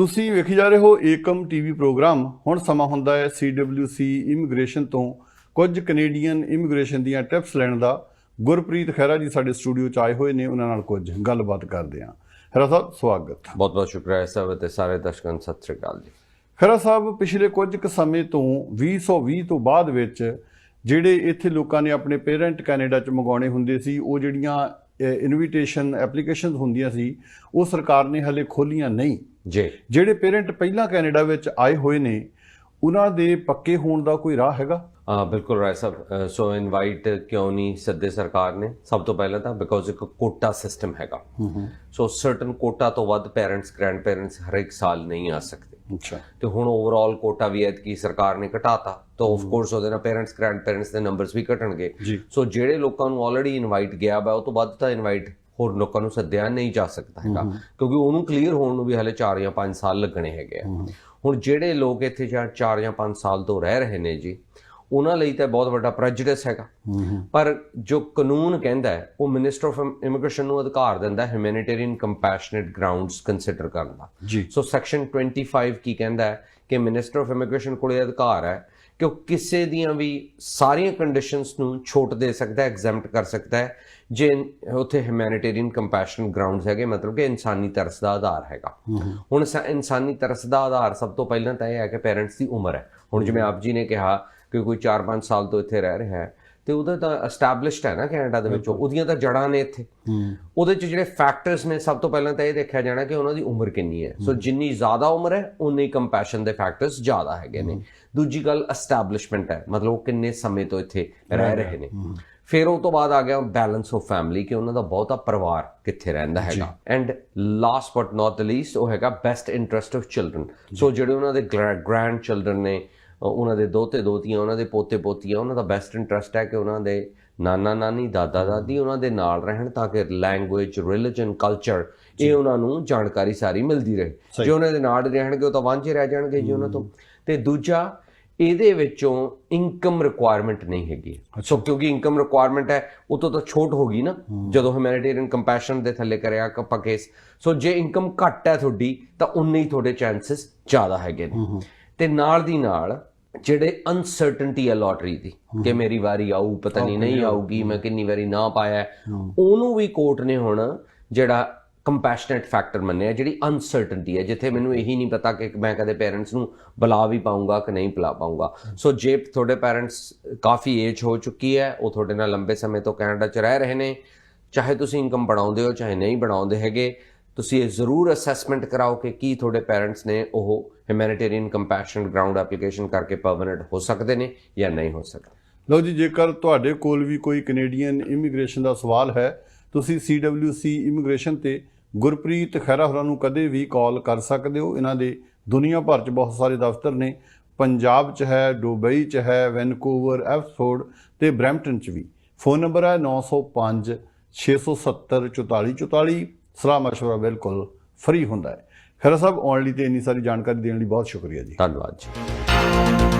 ਤੁਸੀਂ ਵੇਖੀ ਜਾ ਰਹੇ ਹੋ ਏਕਮ ਟੀਵੀ ਪ੍ਰੋਗਰਾਮ। ਹੁਣ ਸਮਾਂ ਹੁੰਦਾ ਹੈ CWC ਇਮੀਗ੍ਰੇਸ਼ਨ ਤੋਂ। ਕੁਝ ਕੈਨੇਡੀਅਨ ਇਮੀਗ੍ਰੇਸ਼ਨ ਦੀਆਂ ਟਿਪਸ ਲੈਣ ਦਾ। ਗੁਰਪ੍ਰੀਤ ਖਹਿਰਾ ਜੀ ਸਾਡੇ ਸਟੂਡੀਓ 'ਚ ਆਏ ਹੋਏ ਨੇ ਉਹਨਾਂ ਨਾਲ ਕੁਝ ਗੱਲਬਾਤ ਕਰਦੇ ਹਾਂ। ਖਹਿਰਾ ਸਾਹਿਬ ਸਵਾਗਤ। ਬਹੁਤ ਬਹੁਤ ਸ਼ੁਕਰੀਆ ਸਭ ਤੇ ਸਾਰੇ ਦਰਸ਼ਕਾਂ ਨੂੰ। ਸਤਿ ਸ੍ਰੀ ਅਕਾਲ ਜੀ। ਖਹਿਰਾ ਸਾਹਿਬ ਪਿਛਲੇ ਕੁਝ ਕੁ ਸਮੇਂ ਤੋਂ 2020 ਤੋਂ ਬਾਅਦ ਵਿੱਚ ਜਿਹੜੇ ਇੱਥੇ ਲੋਕਾਂ ਨੇ ਆਪਣੇ ਪੇਰੈਂਟ ਕੈਨੇਡਾ 'ਚ ਮੰਗਾਉਣੇ ਹੁੰਦੇ ਸੀ ਉਹ ਜਿਹੜੀਆਂ ਇਨਵੀਟੇਸ਼ਨ ਐਪਲੀਕੇਸ਼ਨਸ ਹੁੰਦੀਆਂ ਸੀ ਉਹ ਸਰਕਾਰ ਨੇ ਹਲੇ ਖੋਲੀਆਂ ਨਹੀਂ। ਜੀ। ਜਿਹੜੇ ਪੇਰੈਂਟ ਪਹਿਲਾਂ ਕੈਨੇਡਾ ਵਿੱਚ ਆਏ ਹੋਏ ਨੇ ਉਹਨਾਂ ਦੇ ਪੱਕੇ ਹੋਣ ਦਾ ਕੋਈ ਰਾਹ ਹੈਗਾ? ਹਾਂ ਬਿਲਕੁਲ ਰਾਏ ਸਾਹਿਬ ਸੋ ਇਨਵਾਈਟ ਕਿਉਂ ਨਹੀਂ ਸੱਦੇ ਸਰਕਾਰ ਨੇ? ਸਭ ਤੋਂ ਪਹਿਲਾਂ ਤਾਂ ਬਿਕੋਜ਼ ਇੱਕ ਕੋਟਾ ਸਿਸਟਮ ਹੈਗਾ। ਸੋ ਸਰਟਨ ਕੋਟਾ ਤੋਂ ਵੱਧ ਪੈਰੈਂਟਸ ਗ੍ਰੈਂਡ ਪੈਰੈਂਟਸ ਹਰ ਇੱਕ ਸਾਲ ਨਹੀਂ ਆ ਸਕਦੇ। ਅੱਛਾ। ਤੇ ਹੁਣ ਓਵਰਆਲ ਕੋਟਾ ਵੀ ਐਤਕੀ ਸਰਕਾਰ ਨੇ ਘਟਾਤਾ। ਤਾਂ ਆਫ ਕੋਰਸ ਉਹਦੇ ਨਾਲ ਪੇਰੈਂਟਸ ਗ੍ਰੈਂਡ ਪੈਰੈਂਟਸ ਦੇ ਨੰਬਰਸ ਵੀ ਘਟਣਗੇ। ਸੋ ਜਿਹੜੇ ਲੋਕਾਂ ਨੂੰ ਆਲਰੇਡੀ ਇਨਵਾਈਟ ਗਿਆ ਵਾ ਉਹ ਤੋਂ ਵੱਧ ਤਾਂ ਇਨਵਾਈਟ ਹੋਰ ਲੋਕਾਂ ਨੂੰ ਸੱਦਿਆ ਨਹੀਂ ਜਾ ਸਕਦਾ ਹੈਗਾ। ਕਿਉਂਕਿ ਉਹਨੂੰ ਕਲੀਅਰ ਹੋਣ ਨੂੰ ਵੀ ਹਲੇ 4 ਜਾਂ 5 ਸਾਲ ਲੱਗਣੇ ਹੈਗੇ ਆ। ਹੁਣ ਜਿਹੜੇ ਲੋਕ ਇੱਥੇ ਜਾਂ 4 ਜਾਂ 5 ਸਾਲ ਤੋਂ ਰਹਿ ਰਹੇ ਨੇ ਜੀ ਉਹਨਾਂ ਲਈ ਤਾਂ ਬਹੁਤ ਵੱਡਾ ਪ੍ਰੈਜੁਡਿਸ ਹੈਗਾ। ਪਰ ਜੋ ਕਾਨੂੰਨ ਕਹਿੰਦਾ ਹੈ ਉਹ ਮਿਨਿਸਟਰ ਆਫ ਇਮੀਗ੍ਰੇਸ਼ਨ ਨੂੰ ਅਧਿਕਾਰ ਦਿੰਦਾ ਹੈ ਹਿਊਮੈਨਿਟੇਰੀਅਨ ਕੰਪੈਸ਼ਨੇਟ ਗਰਾਊਂਡਸ ਕੰਸੀਡਰ ਕਰਨ ਦਾ। ਸੋ ਸੈਕਸ਼ਨ 25 ਕੀ ਕਹਿੰਦਾ ਹੈ ਕਿ ਮਿਨਿਸਟਰ ਆਫ ਇਮੀਗ੍ਰੇਸ਼ਨ ਕੋਲ ਇਹ ਅਧਿਕਾਰ ਹੈ ਕਿ ਉਹ ਕਿਸੇ ਦੀਆਂ ਵੀ ਸਾਰੀਆਂ ਕੰਡੀਸ਼ਨਸ ਨੂੰ ਛੋਟ ਦੇ ਸਕਦਾ ਹੈ ਐਗਜ਼ੈਂਪਟ ਕਰ ਸਕਦਾ ਹੈ ਜੇ ਉੱਥੇ ਹਿਊਮੈਨਿਟੇਰੀਅਨ ਕੰਪੈਸ਼ਨ ਗਰਾਊਂਡਸ ਹੈਗੇ ਮਤਲਬ ਕਿ ਇਨਸਾਨੀ ਤਰਸ ਦਾ ਆਧਾਰ ਹੈਗਾ। ਹੁਣ ਇਨਸਾਨੀ ਤਰਸ ਦਾ ਆਧਾਰ ਸਭ ਤੋਂ ਪਹਿਲਾਂ ਤਾਂ ਇਹ ਹੈ ਕਿ ਪੇਰੈਂਟਸ ਦੀ ਉਮਰ ਹੈ। ਹੁਣ ਜਿਵੇਂ ਆਪ ਜੀ ਨੇ ਕਿਹਾ ਕਿ ਕੋਈ 4-5 ਸਾਲ ਤੋਂ ਇੱਥੇ ਰਹਿ ਰਿਹਾ ਹੈ ਤੇ ਉਹਦਾ ਤਾਂ ਐਸਟੈਬਲਿਸ਼ਡ ਹੈ ਨਾ ਕੈਨੇਡਾ ਦੇ ਵਿੱਚ ਉਹਦੀਆਂ ਤਾਂ ਜੜਾਂ ਨੇ ਇੱਥੇ। ਉਹਦੇ ਚ ਜਿਹੜੇ ਫੈਕਟਰਸ ਨੇ ਸਭ ਤੋਂ ਪਹਿਲਾਂ ਤਾਂ ਇਹ ਦੇਖਿਆ ਜਾਣਾ ਕਿ ਉਹਨਾਂ ਦੀ ਉਮਰ ਕਿੰਨੀ ਹੈ। ਸੋ ਜਿੰਨੀ ਜ਼ਿਆਦਾ ਉਮਰ ਹੈ ਉਨੀ ਕੰਪੈਸ਼ਨ ਦੇ ਫੈਕਟਰਸ ਜ਼ਿਆਦਾ ਹੈਗੇ ਨੇ। ਦੂਜੀ ਗੱਲ ਐਸਟੈਬਲਿਸ਼ਮੈਂਟ ਹੈ ਮਤਲਬ ਉਹ ਕਿੰਨੇ ਸਮੇਂ ਤੋਂ ਇੱਥੇ ਰਹਿ ਰਹੇ ਨੇ। ਫਿਰ ਉਹ ਤੋਂ ਬਾਅਦ ਆ ਗਿਆ ਬੈਲੈਂਸ ਆਫ ਫੈਮਿਲੀ ਕਿ ਉਹਨਾਂ ਦਾ ਬਹੁਤਾ ਪਰਿਵਾਰ ਕਿੱਥੇ ਰਹਿੰਦਾ ਹੈਗਾ। And last but not the least ਉਹ ਹੈਗਾ best interest of children so ਜਿਹੜੇ ਉਹਨਾਂ ਦੇ ਗ੍ਰੈਂਡ ਚਿਲड्रन ਨੇ ਉਹਨਾਂ ਦੇ ਦੋਤੇ ਦੋਤੀਆਂ ਉਹਨਾਂ ਦੇ ਪੋਤੇ ਪੋਤੀਆਂ ਉਹਨਾਂ ਦਾ ਬੈਸਟ ਇੰਟਰਸਟ ਹੈ ਕਿ ਉਹਨਾਂ ਦੇ ਨਾਨਾ ਨਾਨੀ ਦਾਦਾ ਦਾਦੀ ਉਹਨਾਂ ਦੇ ਨਾਲ ਰਹਿਣ ਤਾਂ ਕਿ ਲੈਂਗੁਏਜ ਰਿਲੀਜਨ ਕਲਚਰ ਇਹ ਉਹਨਾਂ ਨੂੰ ਜਾਣਕਾਰੀ ਸਾਰੀ ਮਿਲਦੀ ਰਹੇ। ਜੇ ਉਹਨਾਂ ਦੇ ਨਾਲ ਰਹਿਣਗੇ ਉਹ ਤਾਂ ਵਾਂਝੇ ਰਹਿ ਜਾਣਗੇ ਜੀ ਉਹਨਾਂ ਤੋਂ। ਤੇ ਦੂਜਾ ਇਹਦੇ ਵਿੱਚੋਂ ਇਨਕਮ ਰਿਕੁਆਇਰਮੈਂਟ ਨਹੀਂ ਹੈਗੀ। ਸੋ ਕਿਉਂਕਿ ਇਨਕਮ ਰਿਕੁਆਇਰਮੈਂਟ ਹੈ ਉਹ ਤੋਂ ਤਾਂ ਛੋਟ ਹੋਗੀ ਨਾ। ਜਦੋਂ ਹਿਊਮੈਨਿਟੇਰੀਅਨ ਕੰਪੈਸ਼ਨ ਦੇ ਥੱਲੇ ਕਰਿਆ ਆਪਾਂ ਕੇਸ ਸੋ ਜੇ ਇਨਕਮ ਘੱਟ ਹੈ ਤੁਹਾਡੀ ਤਾਂ ਉਨੇ ਹੀ ਤੁਹਾਡੇ ਚਾਂਸਸ ਜ਼ਿਆਦਾ ਹੈਗੇ ਨੇ। ਤੇ ਨਾਲ ਦੀ ਨਾਲ ਜਿਹੜੇ ਅਨਸਰਟਨਟੀ ਹੈ ਲੋਟਰੀ ਦੀ ਕਿ ਮੇਰੀ ਵਾਰੀ ਆਊ ਪਤਾ ਨਹੀਂ ਨਹੀਂ ਆਊਗੀ। ਮੈਂ ਕਿੰਨੀ ਵਾਰੀ ਨਾ ਪਾਇਆ ਉਹਨੂੰ ਵੀ ਕੋਰਟ ਨੇ ਹੁਣ ਜਿਹੜਾ ਕੰਪੈਸ਼ਨੇਟ ਫੈਕਟਰ ਮੰਨਿਆ ਜਿਹੜੀ ਅਨਸਰਟਨਟੀ ਹੈ ਜਿੱਥੇ ਮੈਨੂੰ ਇਹੀ ਨਹੀਂ ਪਤਾ ਕਿ ਮੈਂ ਕਦੇ ਪੇਰੈਂਟਸ ਨੂੰ ਬੁਲਾ ਵੀ ਪਾਉਂਗਾ ਕਿ ਨਹੀਂ ਬੁਲਾ ਪਾਉਂਗਾ ਸੋ ਜੇ ਤੁਹਾਡੇ ਪੇਰੈਂਟਸ ਕਾਫੀ ਏਜ ਹੋ ਚੁੱਕੀ ਹੈ ਉਹ ਤੁਹਾਡੇ ਨਾਲ ਲੰਬੇ ਸਮੇਂ ਤੋਂ ਕੈਨੇਡਾ 'ਚ ਰਹਿ ਰਹੇ ਨੇ ਚਾਹੇ ਤੁਸੀਂ ਇਨਕਮ ਬਣਾਉਂਦੇ ਹੋ ਚਾਹੇ ਨਹੀਂ ਬਣਾਉਂਦੇ ਹੈਗੇ ਤੁਸੀਂ ਇਹ ਜ਼ਰੂਰ ਅਸੈਸਮੈਂਟ ਕਰਾਓ ਕਿ ਕੀ ਤੁਹਾਡੇ ਪੇਰੈਂਟਸ ਨੇ ਉਹ ਹਿਊਮੈਨਿਟੇਰੀਅਨ ਕੰਪੈਸ਼ਨ ਗਰਾਊਂਡ ਐਪਲੀਕੇਸ਼ਨ ਕਰਕੇ ਪਰਮਨੈਂਟ ਹੋ ਸਕਦੇ ਨੇ ਜਾਂ ਨਹੀਂ ਹੋ ਸਕਦੇ। ਲਓ ਜੀ, ਜੇਕਰ ਤੁਹਾਡੇ ਕੋਲ ਵੀ ਕੋਈ ਕੈਨੇਡੀਅਨ ਇਮੀਗ੍ਰੇਸ਼ਨ ਦਾ ਸਵਾਲ ਹੈ, ਤੁਸੀਂ CWC ਇਮੀਗ੍ਰੇਸ਼ਨ ਤੇ ਗੁਰਪ੍ਰੀਤ ਖਹਿਰਾ ਹੋਰਾਂ ਨੂੰ ਕਦੇ ਵੀ ਕਾਲ ਕਰ ਸਕਦੇ ਹੋ। ਇਹਨਾਂ ਦੇ ਦੁਨੀਆ ਭਰ 'ਚ ਬਹੁਤ ਸਾਰੇ ਦਫ਼ਤਰ ਨੇ। ਪੰਜਾਬ 'ਚ ਹੈ, ਦੁਬਈ 'ਚ ਹੈ, ਵੈਨਕੂਵਰ ਐਫਸਫੋਰਡ ਤੇ ਬਰੈਂਪਟਨ 'ਚ ਵੀ। ਫੋਨ ਨੰਬਰ ਹੈ 905 670 4444 ਸਲਾਹ مشورہ ਬਿਲਕੁਲ ਫ੍ਰੀ ਹੁੰਦਾ ਹੈ। ਖੈਰਾ ਸਾਹਿਬ, ਆਉਣ ਲਈ ਤੇ ਇੰਨੀ ਸਾਰੀ ਜਾਣਕਾਰੀ ਦੇਣ ਲਈ ਬਹੁਤ ਸ਼ੁਕਰੀਆ ਜੀ। ਧੰਨਵਾਦ ਜੀ।